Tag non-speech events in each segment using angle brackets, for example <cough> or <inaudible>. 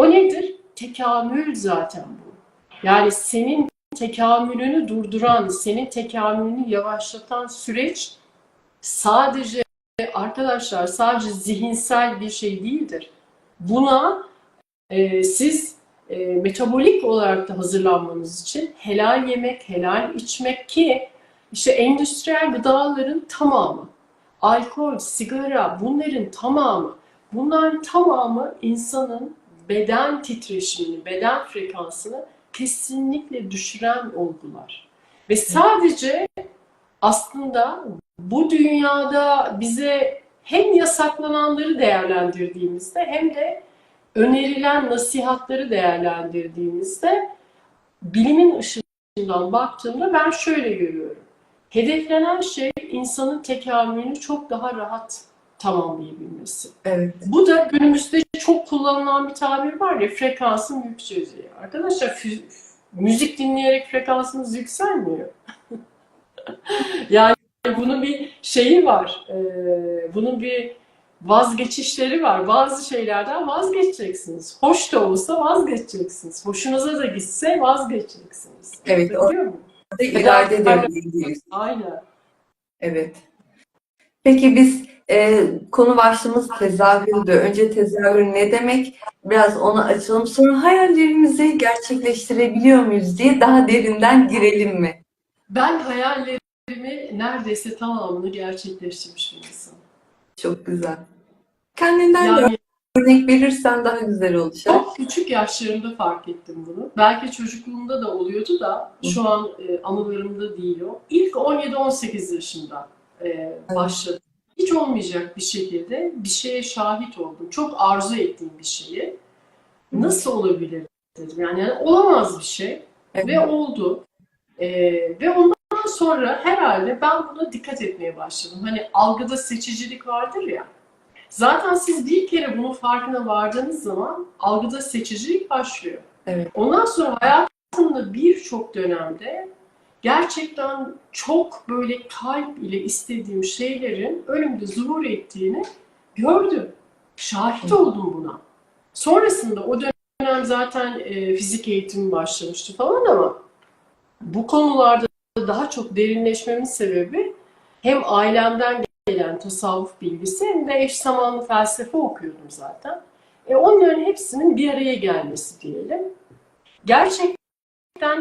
O nedir? Tekamül zaten bu. Yani senin tekamülünü durduran, senin tekamülünü yavaşlatan süreç sadece arkadaşlar sadece zihinsel bir şey değildir. Buna e, siz e, metabolik olarak da hazırlanmanız için helal yemek, helal içmek ki işte endüstriyel gıdaların tamamı, alkol, sigara bunların tamamı, bunların tamamı insanın beden titreşimini, beden frekansını kesinlikle düşüren olgular. Ve sadece aslında bu dünyada bize hem yasaklananları değerlendirdiğimizde hem de önerilen nasihatları değerlendirdiğimizde bilimin ışığından baktığımda ben şöyle görüyorum. Hedeflenen şey insanın tekamülünü çok daha rahat tamamlayabilmesi. Evet. Bu da günümüzde çok kullanılan bir tabir var ya frekansın yükseleceği. Arkadaşlar müzik dinleyerek frekansınız yükselmiyor. <laughs> yani bunun bir şeyi var. Ee, bunun bir vazgeçişleri var. Bazı şeylerden vazgeçeceksiniz. Hoş da olsa vazgeçeceksiniz. Hoşunuza da gitse vazgeçeceksiniz. Evet, o- Anlatabiliyor muyum? Da irade. Aynen. Evet. Peki biz e, konu başlığımız tezahürdü. Önce tezahür ne demek? Biraz onu açalım. Sonra hayallerimizi gerçekleştirebiliyor muyuz diye daha derinden girelim mi? Ben hayallerimi neredeyse tamamını gerçekleştirmiş bir insanım. Çok güzel. Kendinden de Yani örnek verirsen daha güzel olacak. çok küçük yaşlarımda fark ettim bunu. Belki çocukluğumda da oluyordu da şu an e, anılarımda değil o. İlk 17-18 yaşında e, başladım. Hiç olmayacak bir şekilde bir şeye şahit oldum. Çok arzu ettiğim bir şeyi. Nasıl olabilir dedim. Yani, yani olamaz bir şey. Evet. Ve oldu. Ee, ve ondan sonra herhalde ben buna dikkat etmeye başladım. Hani algıda seçicilik vardır ya. Zaten siz bir kere bunun farkına vardığınız zaman algıda seçicilik başlıyor. Evet. Ondan sonra hayatımda birçok dönemde gerçekten çok böyle kalp ile istediğim şeylerin önümde zuhur ettiğini gördüm. Şahit oldum buna. Sonrasında o dönem zaten e, fizik eğitimi başlamıştı falan ama bu konularda daha çok derinleşmemin sebebi hem ailemden gelen tasavvuf bilgisi hem de eş zamanlı felsefe okuyordum zaten. E, onların hepsinin bir araya gelmesi diyelim. Gerçekten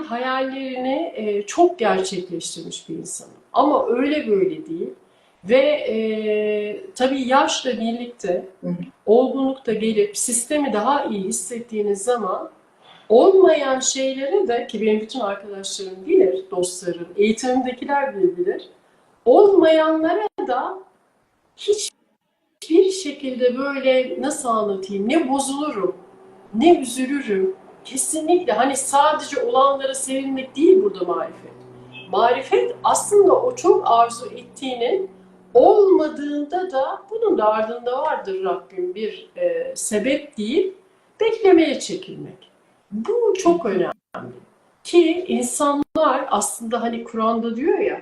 hayallerini e, çok gerçekleştirmiş bir insanım. Ama öyle böyle değil. Ve e, tabii yaşla birlikte Hı gelip sistemi daha iyi hissettiğiniz zaman olmayan şeylere de ki benim bütün arkadaşlarım bilir, dostlarım, eğitimimdekiler bile bilir. Olmayanlara da hiçbir şekilde böyle nasıl anlatayım ne bozulurum ne üzülürüm. Kesinlikle hani sadece olanlara sevinmek değil burada marifet. Marifet aslında o çok arzu ettiğinin olmadığında da bunun da ardında vardır Rabbim bir e, sebep değil beklemeye çekilmek. Bu çok önemli. Ki insanlar aslında hani Kur'an'da diyor ya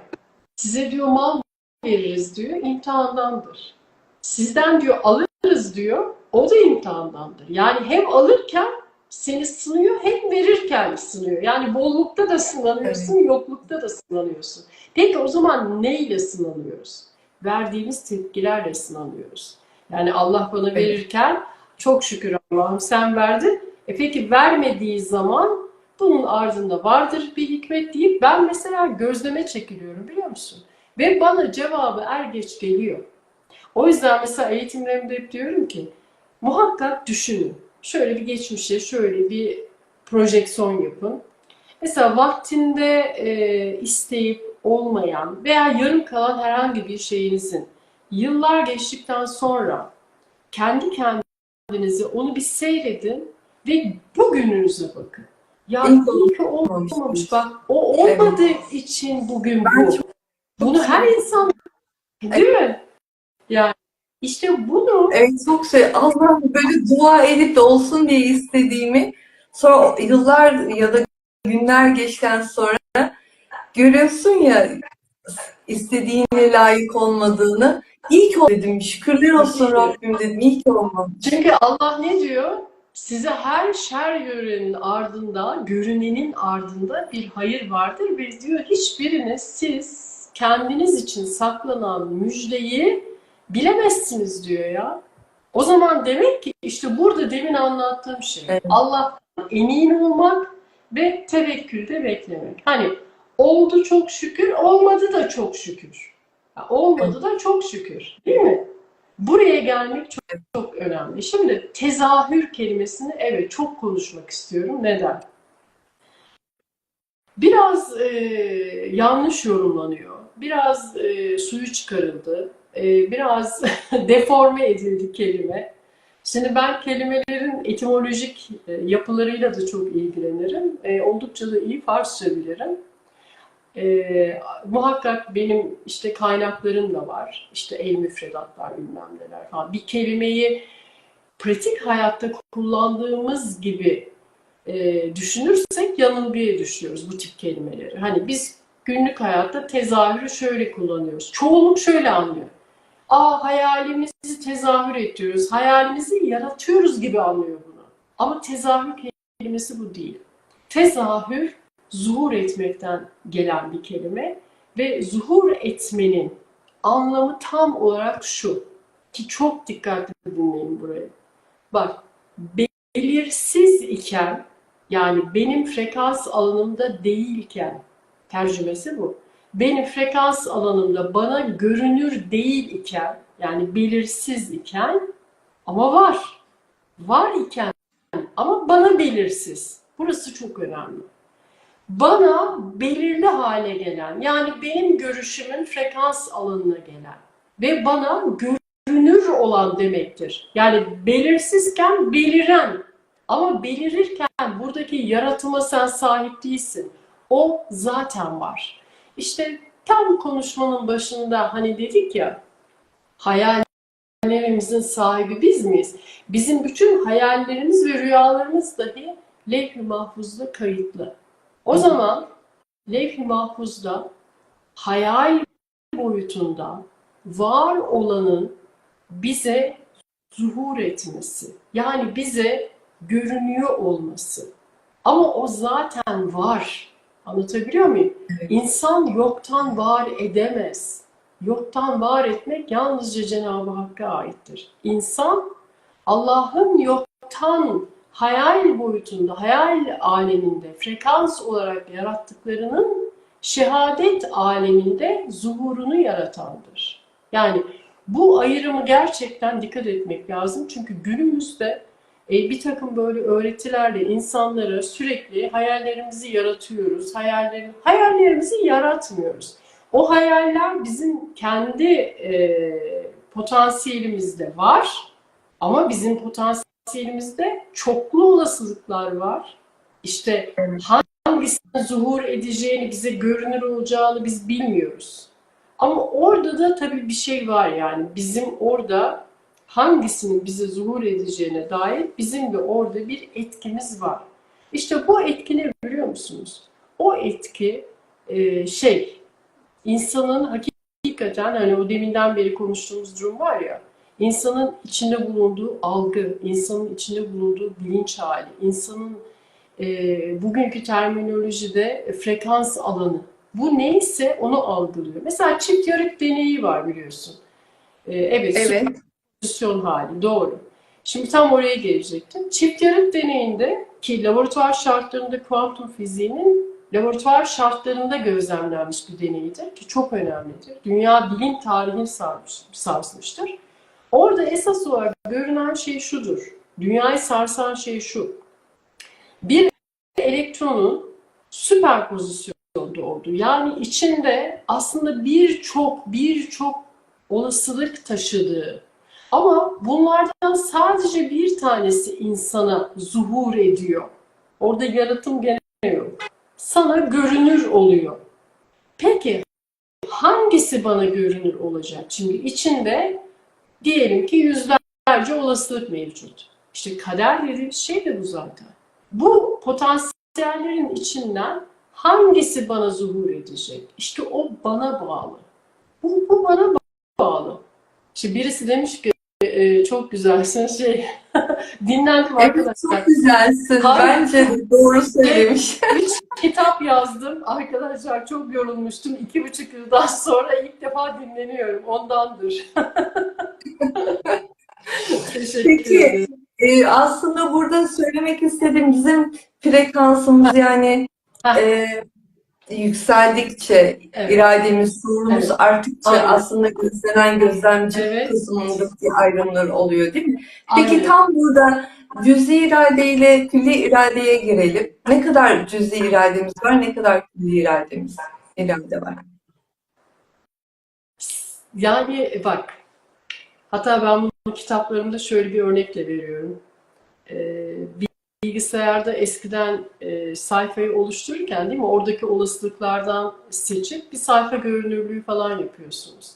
size diyor mal veririz diyor imtihandandır. Sizden diyor alırız diyor o da imtihandandır. Yani hem alırken seni sınıyor hem verirken sınıyor. Yani bollukta da sınanıyorsun, yoklukta da sınanıyorsun. Peki o zaman neyle sınanıyoruz? Verdiğimiz tepkilerle sınanıyoruz. Yani Allah bana Evet. verirken çok şükür Allah'ım sen verdin. E peki vermediği zaman bunun ardında vardır bir hikmet deyip ben mesela gözleme çekiliyorum biliyor musun? Ve bana cevabı er geç geliyor. O yüzden mesela eğitimlerimde hep diyorum ki muhakkak düşünün. Şöyle bir geçmişe şöyle bir projeksiyon yapın. Mesela vaktinde e, isteyip olmayan veya yarım kalan herhangi bir şeyinizin yıllar geçtikten sonra kendi kendinize onu bir seyredin ve bugününüze bakın. Ya İyi ki olmamış. Bak o olmadığı için bugün bu. Bunu her insan değil mi? İşte bunu Evet çok şey. Allah'ım böyle dua edip de olsun diye istediğimi sonra yıllar ya da günler geçten sonra görüyorsun ya istediğine layık olmadığını. İyi ki dedim. Şükürler olsun Rabbim dedim. İyi ki olmamış. çünkü Allah ne diyor? Size her şer görenin ardında, görünenin ardında bir hayır vardır ve diyor hiçbiriniz siz kendiniz için saklanan müjdeyi bilemezsiniz diyor ya. O zaman demek ki işte burada demin anlattığım şey Evet. Allah emin olmak ve tevekkülde beklemek. Hani oldu çok şükür, olmadı da çok şükür. Ya olmadı da çok şükür. Değil mi? Buraya gelmek çok, çok önemli. Şimdi tezahür kelimesini evet çok konuşmak istiyorum. Neden? Biraz e, yanlış yorumlanıyor. Biraz e, suyu çıkarıldı. E, biraz <laughs> deforme edildi kelime. Şimdi ben kelimelerin etimolojik e, yapılarıyla da çok ilgilenirim. E, oldukça da iyi Farsça bilirim. E, muhakkak benim işte kaynaklarım da var. İşte el müfredatlar bilmem neler falan. Bir kelimeyi pratik hayatta kullandığımız gibi e, düşünürsek yanılgıya düşüyoruz bu tip kelimeleri. Hani biz günlük hayatta tezahürü şöyle kullanıyoruz. Çoğunluk şöyle anlıyor. Aa hayalimizi tezahür ediyoruz. Hayalimizi yaratıyoruz gibi anlıyor bunu. Ama tezahür kelimesi bu değil. Tezahür zuhur etmekten gelen bir kelime ve zuhur etmenin anlamı tam olarak şu. Ki çok dikkatli dinleyin burayı. Bak belirsiz iken yani benim frekans alanımda değilken tercümesi bu. Benim frekans alanımda bana görünür değil iken yani belirsiz iken ama var. Var iken ama bana belirsiz. Burası çok önemli. Bana belirli hale gelen yani benim görüşümün frekans alanına gelen ve bana görünür olan demektir. Yani belirsizken beliren ama belirirken buradaki yaratıma sen sahip değilsin. O zaten var. İşte tam konuşmanın başında hani dedik ya hayallerimizin sahibi biz miyiz? Bizim bütün hayallerimiz ve rüyalarımız dahi levh-i mahfuzda kayıtlı. O zaman levh-i mahfuzda hayal boyutunda var olanın bize zuhur etmesi, yani bize görünüyor olması. Ama o zaten var. Anlatabiliyor muyum? Evet. İnsan yoktan var edemez. Yoktan var etmek yalnızca Cenab-ı Hakk'a aittir. İnsan Allah'ın yoktan hayal boyutunda, hayal aleminde frekans olarak yarattıklarının şehadet aleminde zuhurunu yaratandır. Yani bu ayrımı gerçekten dikkat etmek lazım. Çünkü günümüzde bir takım böyle öğretilerle insanlara sürekli hayallerimizi yaratıyoruz. Hayalleri, hayallerimizi yaratmıyoruz. O hayaller bizim kendi e, potansiyelimizde var. Ama bizim potansiyelimizde çoklu olasılıklar var. İşte hangisinin zuhur edeceğini, bize görünür olacağını biz bilmiyoruz. Ama orada da tabii bir şey var yani. Bizim orada hangisinin bize zuhur edeceğine dair bizim de orada bir etkimiz var. İşte bu etki ne biliyor musunuz? O etki e, şey, insanın hakikaten hani o deminden beri konuştuğumuz durum var ya, insanın içinde bulunduğu algı, insanın içinde bulunduğu bilinç hali, insanın e, bugünkü terminolojide frekans alanı, bu neyse onu algılıyor. Mesela çift yarık deneyi var biliyorsun. E, evet, Evet. Pozisyon hali. Doğru. Şimdi tam oraya gelecektim. Çift yarık deneyinde ki laboratuvar şartlarında kuantum fiziğinin laboratuvar şartlarında gözlemlenmiş bir deneydir ki çok önemlidir. Dünya bilim tarihini sarmış, sarsmıştır. Orada esas olarak görünen şey şudur. Dünyayı sarsan şey şu. Bir elektronun süperpozisyonda olduğu yani içinde aslında birçok birçok olasılık taşıdığı ama bunlardan sadece bir tanesi insana zuhur ediyor. Orada yaratım gene yok. Sana görünür oluyor. Peki hangisi bana görünür olacak? Şimdi içinde diyelim ki yüzlerce olasılık mevcut. İşte kader dediğimiz şey de bu zaten. Bu potansiyellerin içinden hangisi bana zuhur edecek? İşte o bana bağlı. Bu, bu bana bağlı. Şimdi birisi demiş ki çok güzelsin. Şey, <laughs> dinlendim Evet, arkadaşlar. çok güzelsin. Harika. Bence doğru söylemiş. Üç kitap yazdım. Arkadaşlar çok yorulmuştum. İki buçuk yıldan sonra ilk defa dinleniyorum. Ondandır. <laughs> Teşekkür Peki. ederim. Ee, aslında burada söylemek istediğim bizim frekansımız yani e, yükseldikçe, Evet. irademiz, şuurumuz Evet. arttıkça Aynen. aslında gözlenen gözlemci Evet. kısmındaki ayrımlar oluyor değil mi? Peki Aynen. tam burada cüzi irade ile külli iradeye girelim. Ne kadar cüzi irademiz var, ne kadar külli irademiz irade var? Yani bak, hatta ben bunu kitaplarımda şöyle bir örnekle veriyorum. Ee, bilgisayarda eskiden e, sayfayı oluştururken değil mi oradaki olasılıklardan seçip bir sayfa görünürlüğü falan yapıyorsunuz.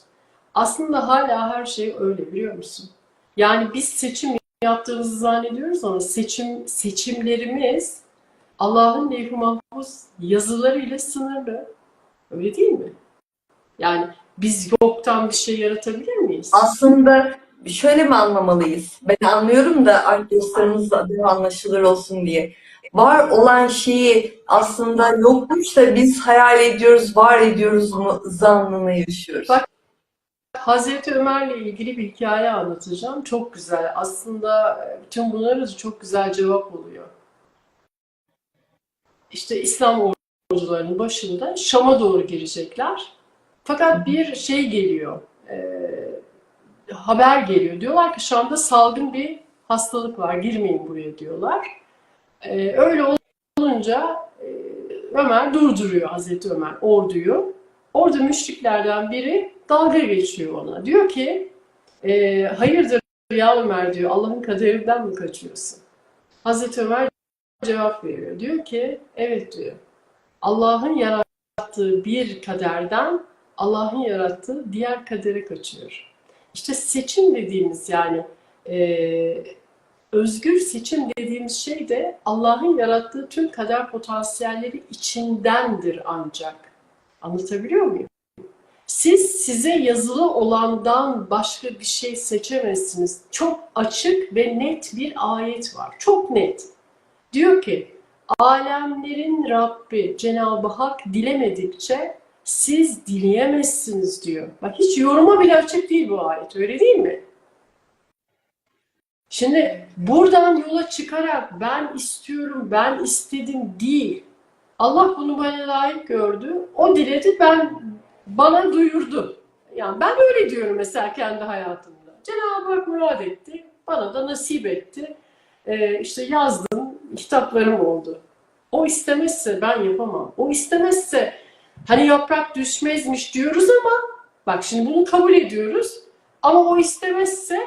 Aslında hala her şey öyle biliyor musun? Yani biz seçim yaptığımızı zannediyoruz ama seçim seçimlerimiz Allah'ın levh-i mahfuz yazılarıyla sınırlı. Öyle değil mi? Yani biz yoktan bir şey yaratabilir miyiz? Aslında şöyle mi anlamalıyız? Ben anlıyorum da arkadaşlarımız da daha anlaşılır olsun diye. Var olan şeyi aslında yokmuş da biz hayal ediyoruz, var ediyoruz mu zannını yaşıyoruz. Bak- Hazreti Ömer'le ilgili bir hikaye anlatacağım. Çok güzel. Aslında bütün bunlara da çok güzel cevap oluyor. İşte İslam ordularının başında Şam'a doğru girecekler. Fakat bir şey geliyor, e, haber geliyor. Diyorlar ki Şam'da salgın bir hastalık var, girmeyin buraya diyorlar. E, öyle olunca e, Ömer durduruyor Hazreti Ömer orduyu. Orada müşriklerden biri dalga geçiyor ona. Diyor ki e, hayırdır ya Ömer diyor Allah'ın kaderinden mi kaçıyorsun? Hazreti Ömer cevap veriyor. Diyor ki evet diyor. Allah'ın yarattığı bir kaderden Allah'ın yarattığı diğer kadere kaçıyor. İşte seçim dediğimiz yani e, özgür seçim dediğimiz şey de Allah'ın yarattığı tüm kader potansiyelleri içindendir ancak. Anlatabiliyor muyum? Siz size yazılı olandan başka bir şey seçemezsiniz. Çok açık ve net bir ayet var. Çok net. Diyor ki, alemlerin Rabbi Cenab-ı Hak dilemedikçe siz dileyemezsiniz diyor. Bak hiç yoruma bile açık değil bu ayet, öyle değil mi? Şimdi buradan yola çıkarak ben istiyorum, ben istedim değil. Allah bunu bana layık gördü. O diledi, ben bana duyurdu. Yani ben öyle diyorum mesela kendi hayatımda. Cenab-ı Hak murad etti, bana da nasip etti. Ee, işte yazdım, kitaplarım oldu. O istemezse ben yapamam. O istemezse hani yaprak düşmezmiş diyoruz ama bak şimdi bunu kabul ediyoruz. Ama o istemezse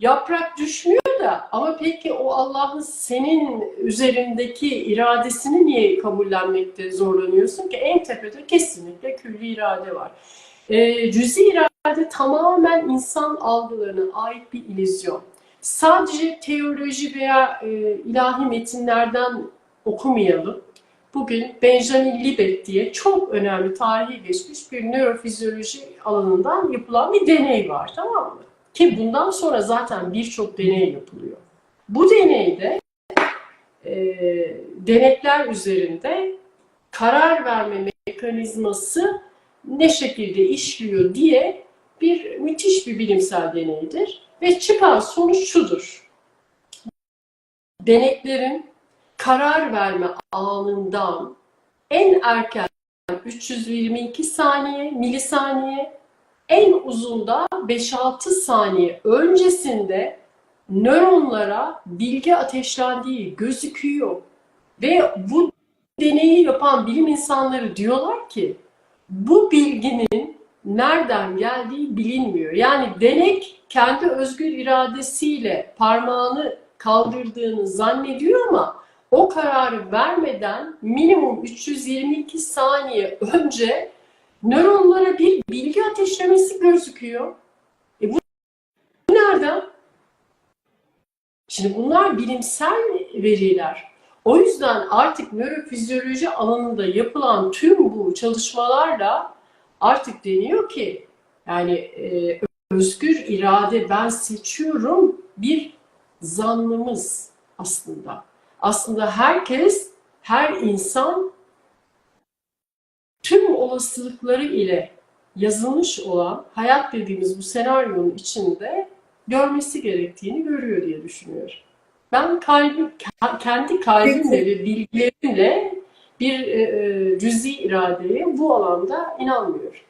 yaprak düşmüyor da ama peki o Allah'ın senin üzerindeki iradesini niye kabullenmekte zorlanıyorsun ki? En tepede kesinlikle külli irade var. E, cüzi irade tamamen insan algılarına ait bir illüzyon. Sadece teoloji veya e, ilahi metinlerden okumayalım. Bugün Benjamin Libet diye çok önemli tarihi geçmiş bir nörofizyoloji alanından yapılan bir deney var tamam mı? Ki bundan sonra zaten birçok deney yapılıyor. Bu deneyde e, denekler üzerinde karar verme mekanizması ne şekilde işliyor diye bir müthiş bir bilimsel deneydir. Ve çıkan sonuç şudur. Deneklerin karar verme anından en erken 322 saniye, milisaniye en uzunda 5-6 saniye öncesinde nöronlara bilgi ateşlendiği gözüküyor. Ve bu deneyi yapan bilim insanları diyorlar ki bu bilginin nereden geldiği bilinmiyor. Yani denek kendi özgür iradesiyle parmağını kaldırdığını zannediyor ama o kararı vermeden minimum 322 saniye önce nöronlara bir bilgi ateşlemesi gözüküyor. E bu, nereden? Şimdi bunlar bilimsel veriler. O yüzden artık nörofizyoloji alanında yapılan tüm bu çalışmalarla artık deniyor ki yani e, özgür irade ben seçiyorum bir zannımız aslında. Aslında herkes, her insan tüm olasılıkları ile yazılmış olan hayat dediğimiz bu senaryonun içinde görmesi gerektiğini görüyor diye düşünüyorum. Ben kalbim, ke- kendi kalbimle ve bilgilerimle bir e, e, cüzi iradeye bu alanda inanmıyorum.